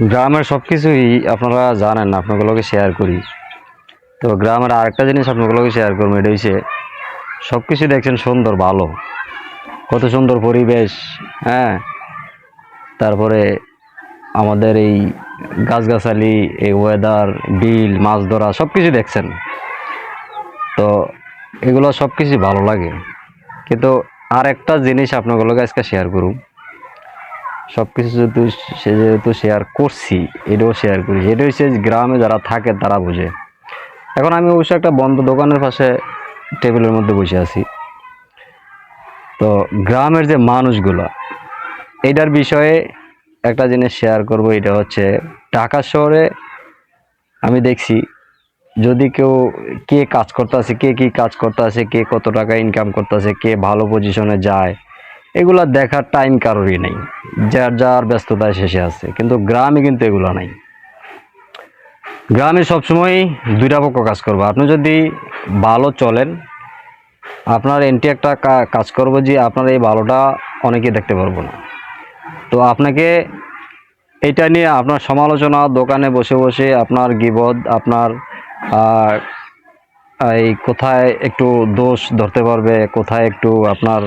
গ্রামের সব কিছুই আপনারা জানেন আপনাগুলোকে শেয়ার করি। তো গ্রামের আরেকটা জিনিস আপনাগুলোকে শেয়ার করব, এটা হচ্ছে সব কিছু দেখছেন সুন্দর, ভালো। কত সুন্দর পরিবেশ হ্যাঁ? তারপরে আমাদের এই গাছগাছালি, এই ওয়েদার বিল, মাছ ধরা সব কিছু দেখছেন। তো এগুলো সব কিছু ভালো লাগে। কিন্তু আর একটা জিনিস আপনাগুলোকে আজকে শেয়ার করুন সব কিছু যেহেতু সে যেহেতু শেয়ার করছি, এটাও শেয়ার করি। এটা হচ্ছে গ্রামে যারা থাকে তারা বোঝে। এখন আমি অবশ্য একটা বন্ধ দোকানের পাশে টেবিলের মধ্যে বসে আছি। তো গ্রামের যে মানুষগুলো, এটার বিষয়ে একটা জিনিস শেয়ার করব, এটা হচ্ছে ঢাকা শহরে আমি দেখছি, যদি কেউ কে কাজ করতে আছে কে কি কাজ করতে আছে কে কত টাকা ইনকাম করতে আছে কে ভালো পজিশনে যায় এগুলা দেখার টাইম কারোরই নেই। যার যার ব্যস্ততায় শেষে আছে। কিন্তু গ্রামে কিন্তু এগুলো নাই। গ্রামে সবসময় দুইটা পক্ষ কাজ করব। আপনি যদি ভালো চলেন, আপনার এন্টি একটা কাজ করব যে আপনার এই ভালোটা অনেকে দেখতে পারব না। তো আপনাকে এটা নিয়ে আপনার সমালোচনা, দোকানে বসে বসে আপনার গিবদ, আপনার এই কোথায় একটু দোষ ধরতে পারবে, কোথায় একটু আপনার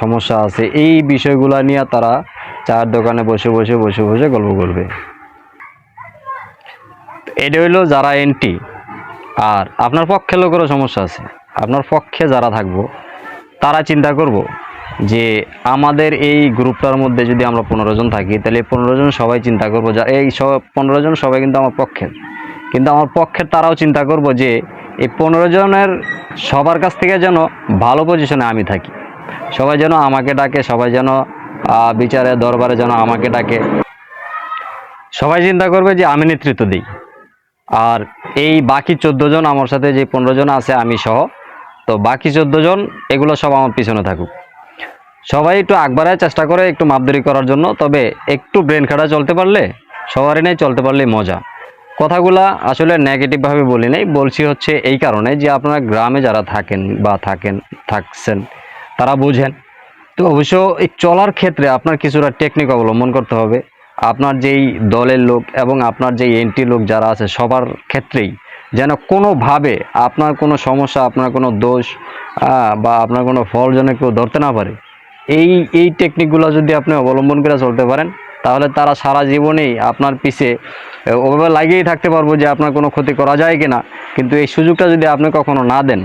সমস্যা আছে, এই বিষয়গুলো নিয়ে তারা চার দোকানে বসে বসে বসে বসে গল্প করবে। এটা হইল যারা এন্টি, আর আপনার পক্ষে লোকেরও সমস্যা আছে। আপনার পক্ষে যারা থাকব, তারা চিন্তা করব যে আমাদের এই গ্রুপটার মধ্যে যদি আমরা পনেরো জন থাকি, তাহলে পনেরো জন সবাই চিন্তা করব যা, এই সব পনেরো জন সবাই কিন্তু আমার পক্ষের কিন্তু আমার পক্ষের তারাও চিন্তা করব যে এই পনেরো জনের সবার কাছ থেকে যেন ভালো পজিশনে আমি থাকি। সবাই যেন আমাকে ডাকে, সবাই যেন বিচারে, দরবারে যেন আমাকে ডাকে। সবাই চিন্তা করবে যে আমি নেতৃত্ব দিই। আর এই বাকি চোদ্দ জন আমার সাথে যে পনেরো জন আছে, আমি সহ। তো বাকি চোদ্দ জন, এগুলো সব আমার পিছনে থাকুক। সবাই একটু আকবারায় চেষ্টা করে একটু মাপদরি করার জন্য, তবে একটু ব্রেন খাটা চলতে পারলে, সবারই নেই, চলতে পারলেই মজা। কথাগুলা আসলে নেগেটিভভাবে বলি নাই। বলছি হচ্ছে এই কারণে যে আপনারা গ্রামে যারা থাকেন বা থাকেন, থাকছেন, তারা বুঝেন। তো অবশ্য এই চলার ক্ষেত্রে আপনার কিছুটা টেকনিক অবলম্বন করতে হবে। আপনার যেই দলের লোক এবং আপনার যেই এন্টি লোক যারা আছে, সবার ক্ষেত্রেই যেন কোনোভাবে আপনার কোনো সমস্যা, আপনার কোনো দোষ বা আপনার কোনো ফল যেন কেউ ধরতে না পারে, এই এই টেকনিকগুলো যদি আপনি অবলম্বন করে চলতে পারেন, তাহলে তারা সারা জীবনেই আপনার পিছে ওভাবে লাগিয়েই থাকতে পারব যে আপনার কোনো ক্ষতি করা যায় কি না কিন্তু এই সুযোগটা যদি আপনি কখনো না দেন,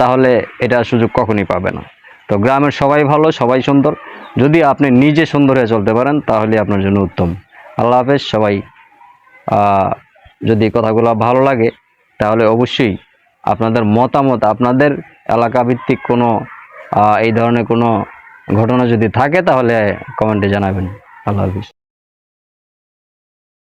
তাহলে এটা সুযোগ কখনই পাবে না। তো গ্রামের সবাই ভালো, সবাই সুন্দর। যদি আপনি নিজে সুন্দর হয়ে চলতে পারেন, তাহলে আপনার জন্য উত্তম। আল্লাহ হাফেজ, সবাই যদি কথাগুলো ভালো লাগে, তাহলে অবশ্যই আপনাদের মতামত, আপনাদের এলাকাভিত্তিক কোনো এই ধরনের কোনো ঘটনা যদি থাকে, তাহলে কমেন্টে জানাবেন। আল্লাহ হাফিজ।